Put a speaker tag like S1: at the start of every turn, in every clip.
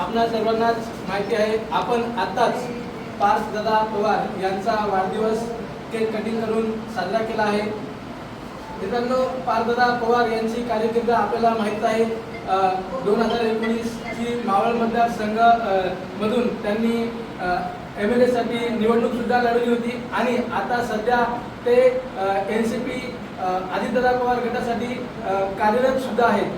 S1: आपल्या सर्वांनाच माहिती आहे आपण आत्ताच पार्थ दादा पवार यांचा वाढदिवस केक कटिंग करून साजरा केला आहे. मित्रांनो पारदादा पवार यांची कारकीर्द आपल्याला माहीत आहे दोन हजार एकोणीसची मावळ मतदारसंघ मधून त्यांनी एम एल एसाठी निवडणूक सुद्धा लढवली होती. आणि आता सध्या ते एन सी पी आदित्यदा पवार गटासाठी कार्यरत सुद्धा आहेत.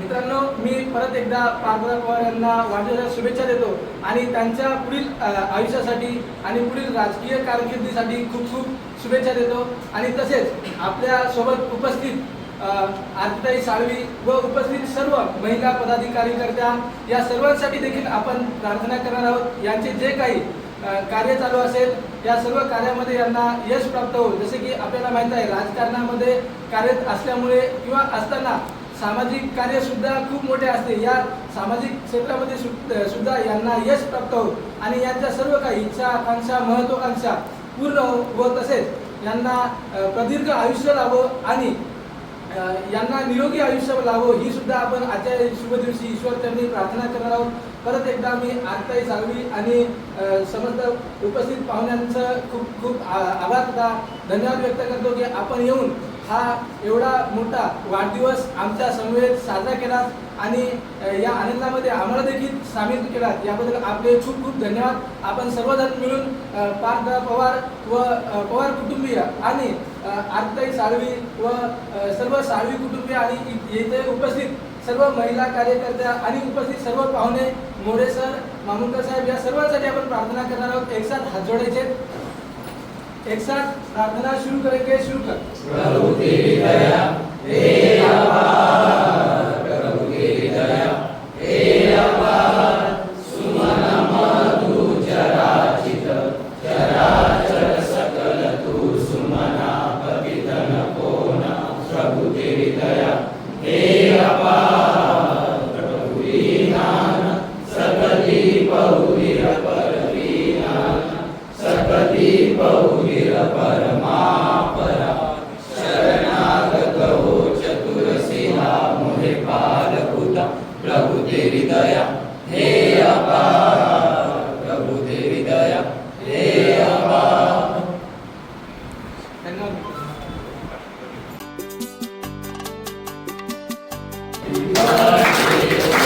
S1: मित्रांनो मी परत एकदा पार्थदा पवार यांना वाढदिवसाच्या शुभेच्छा देतो आणि त्यांच्या पुढील आयुष्यासाठी आणि पुढील राजकीय कारकिर्दीसाठी खूप खूप शुभेच्छा देतो. आणि तसेच आपल्यासोबत उपस्थित आरताई साळवी व उपस्थित सर्व महिला पदाधिकारी करत्या या सर्वांसाठी देखील आपण प्रार्थना करणार आहोत. यांचे जे काही कार्य चालू असेल या सर्व कार्यामध्ये यांना यश प्राप्त होईल. जसे की आपल्याला माहीत आहे राजकारणामध्ये कार्यरत असल्यामुळे किंवा असताना सामाजिक कार्य सुद्धा खूप मोठे असते. या सामाजिक क्षेत्रामध्ये सुद्धा यांना यश प्राप्त हो आणि यांच्या सर्व काही इच्छा आकांक्षा महत्वाकांक्षा पूर्ण हो व तसेच यांना प्रदीर्घ आयुष्य लाभो आणि यांना निरोगी आयुष्य लाभो ही सुद्धा आपण आजच्या शुभ दिवशी ईश्वर त्यांनी प्रार्थना करणार आहोत. परत एकदा मी आरताई साळवी आणि समस्त उपस्थित पाहुण्यांचं खूप खूप आ- आभार धन्यवाद व्यक्त करतो की आपण येऊन हा एवढा मोठा वाढदिवस आमच्या समवेत साजरा केला आणि या आनंदामध्ये आम्हाला देखील सामील केलात. याबद्दल आपले खूप खूप धन्यवाद. आपण सर्वजण मिळून पार्थ पवार व पवार कुटुंबीय आणि आरताई साळवी व सर्व साळवी कुटुंबीय आणि येथे उपस्थित सर्व महिला कार्यकर्त्या आणि उपस्थित सर्व पाहुणे मोरे सर मामुलकर साहेब या सर्वांसाठी आपण प्रार्थना करणार आहोत. एक साथ हात जोडायचे. एक साथ प्रार्थना शुरू करेंगे शुरू कर.
S2: प्रभु तेरी दया बहुविर परमापरा शरणागत हो चतुरसिहा मुहे पालभूता प्रभु तेरी हे अपार प्रभु तेरी दया हे अपार
S1: Thank you.